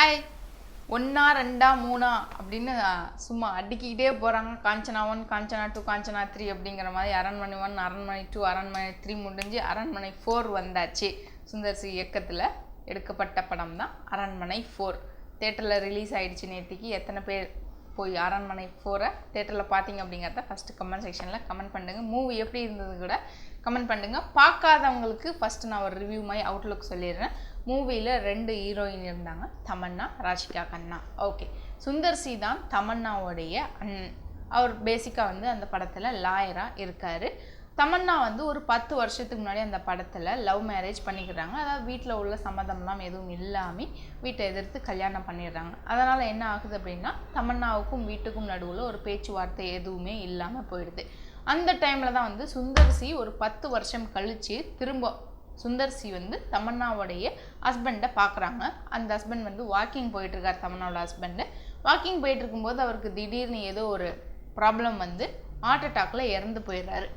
Hi ஒன்றா ரெண்டா மூணா அப்படின்னு சும்மா அடுக்கிக்கிட்டே போகிறாங்க Kanchana one Kanchana two Kanchana three அப்படிங்கிற மாதிரி அரண்மனை ஒன் அரண்மனை டூ அரண்மனை த்ரீ முடிஞ்சு அரண்மனை ஃபோர் வந்தாச்சு. சுந்தர் சி இயக்கத்தில் எடுக்கப்பட்ட படம் தான் அரண்மனை ஃபோர் தேட்டரில் ரிலீஸ் ஆகிடுச்சு நேற்றுக்கு எத்தனை பேர் போய் அரண்மனை ஃபோரை தேட்டரில் பார்த்தீங்க அப்படிங்கிறத ஃபஸ்ட்டு கமெண்ட் செக்ஷனில் கமெண்ட் பண்ணுங்கள் மூவி எப்படி இருந்தது கூட கமெண்ட் பண்ணுங்கள் பார்க்காதவங்களுக்கு ஃபஸ்ட்டு நான் ஒரு ரிவ்யூ மாதிரி அவுட்லுக் சொல்லிடுறேன். மூவியில் ரெண்டு ஹீரோயின் இருந்தாங்க. தமன்னா ராஷிகா கண்ணா. ஓகே சுந்தர் சி தான் தமன்னாவுடைய அண்ணன் அவர் பேசிக்காக வந்து அந்த படத்தில் லாயராக இருக்கார். தமன்னா வந்து ஒரு பத்து வருஷத்துக்கு முன்னாடி அந்த படத்தில் லவ் மேரேஜ் பண்ணிக்கிறாங்க. அதாவது வீட்டில் உள்ள சம்மதம்லாம் எதுவும் இல்லாமல் வீட்டை எதிர்த்து கல்யாணம் பண்ணிடுறாங்க. அதனால் என்ன ஆகுது அப்படின்னா தமன்னாவுக்கும் வீட்டுக்கும் நடுவில் ஒரு பேச்சுவார்த்தை எதுவுமே இல்லாமல் போயிடுது. அந்த டைமில் தான் வந்து சுந்தர் சி ஒரு பத்து வருஷம் கழித்து திரும்ப சுந்தர்சி வந்து தமன்னாவுடைய ஹஸ்பண்டை பார்க்குறாங்க அந்த ஹஸ்பண்ட் வந்து வாக்கிங் போயிட்டுருக்கார் தமன்னாவோட ஹஸ்பண்டு வாக்கிங் போயிட்டு இருக்கும்போது அவருக்கு திடீர்னு ஏதோ ஒரு ப்ராப்ளம் வந்து ஹார்ட் அட்டாக்ல இறந்து போயிடுறாரு.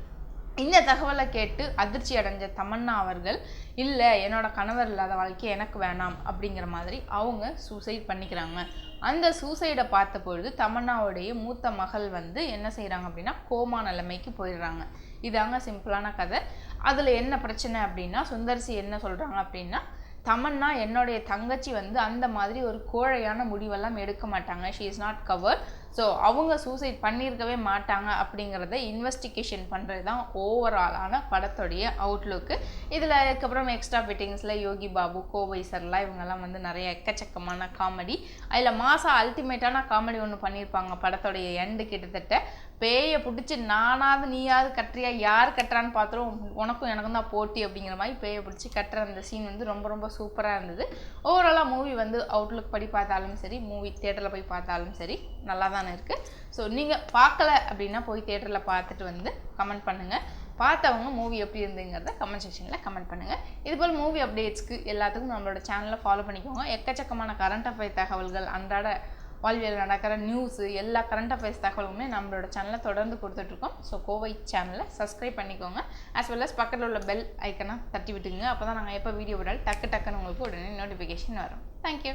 இந்த தகவலை கேட்டு அதிர்ச்சி அடைஞ்ச தமன்னா அவர்கள் இல்லை என்னோட கணவர் இல்லாத வாழ்க்கை எனக்கு வேணாம் அப்படிங்கிற மாதிரி அவங்க சூசைட் பண்ணிக்கிறாங்க. அந்த சூசைடை பார்த்த பொழுது தமன்னாவுடைய மூத்த மகள் வந்து என்ன செய்கிறாங்க அப்படின்னா கோமா நிலைமைக்கு போயிடுறாங்க. இதாங்க சிம்பிளான கதை. அதில் என்ன பிரச்சனை அப்படின்னா சுந்தர்சி என்ன சொல்கிறாங்க அப்படின்னா தமன்னா என்னுடைய தங்கச்சி வந்து அந்த மாதிரி ஒரு கோழையான முடிவெல்லாம் எடுக்க மாட்டாங்க. She is not coward so அவங்க சூசைட் பண்ணியிருக்கவே மாட்டாங்க அப்படிங்கிறத இன்வெஸ்டிகேஷன் பண்ணுறது தான் ஓவராலான படத்துடைய அவுட்லுக்கு இதில் அதுக்கப்புறம் எக்ஸ்ட்ரா ஃபிட்டிங்ஸில் யோகி பாபு கோவை சர்லாம் இவங்கெல்லாம் வந்து நிறைய எக்கச்சக்கமான காமெடி அதில் மாதம் அல்டிமேட்டான காமெடி ஒன்று பண்ணியிருப்பாங்க. படத்துடைய எண்டு கிட்டத்தட்ட பேயை பிடிச்சி நானாவது நீயாவது கட்டுறியா யார் கட்டுறான்னு பார்த்துரும் உனக்கும் எனக்கும் தான் போட்டி அப்படிங்கிற மாதிரி பேயை பிடிச்சி கட்டுற அந்த சீன் வந்து ரொம்ப ரொம்ப சூப்பராக இருந்தது. ஓவராலாக மூவி வந்து அவுட்லுக் படி பார்த்தாலும் சரி மூவி தேட்டரில் போய் பார்த்தாலும் சரி நல்லா தான் இருக்குது ஸோ நீங்கள் பார்க்கல அப்படின்னா போய் தேட்டரில் பார்த்துட்டு வந்து கமெண்ட் பண்ணுங்கள் பார்த்தவங்க மூவி எப்படி இருந்துங்கிறத கமெண்ட் செக்ஷனில் கமெண்ட் பண்ணுங்கள் இதுபோல் மூவி அப்டேட்ஸ்க்கு எல்லாத்துக்கும் நம்மளோட சேனலை ஃபாலோ பண்ணிக்கோங்க. எக்கச்சக்கமான கரண்ட் அஃபேர் தகவல்கள் அன்றாட வாழ்வியல் நடக்கிற நியூஸு எல்லா கரண்ட் அஃபேர்ஸ் தகவலுமே நம்மளோட சேனலை தொடர்ந்து கொடுத்துட்ருக்கோம். ஸோ கோவை சேனலை சப்ஸ்கிரைப் பண்ணிக்கோங்க. அஸ் வெல் அஸ் பக்கத்தில் உள்ள பெல் ஐக்கனை தட்டி விட்டுங்க அப்போ தான் நாங்கள் எப்போ வீடியோ விடாலும் டக்கு டக்குன்னு உங்களுக்கு உடனே நோட்டிஃபிகேஷன் வரும். தேங்க்யூ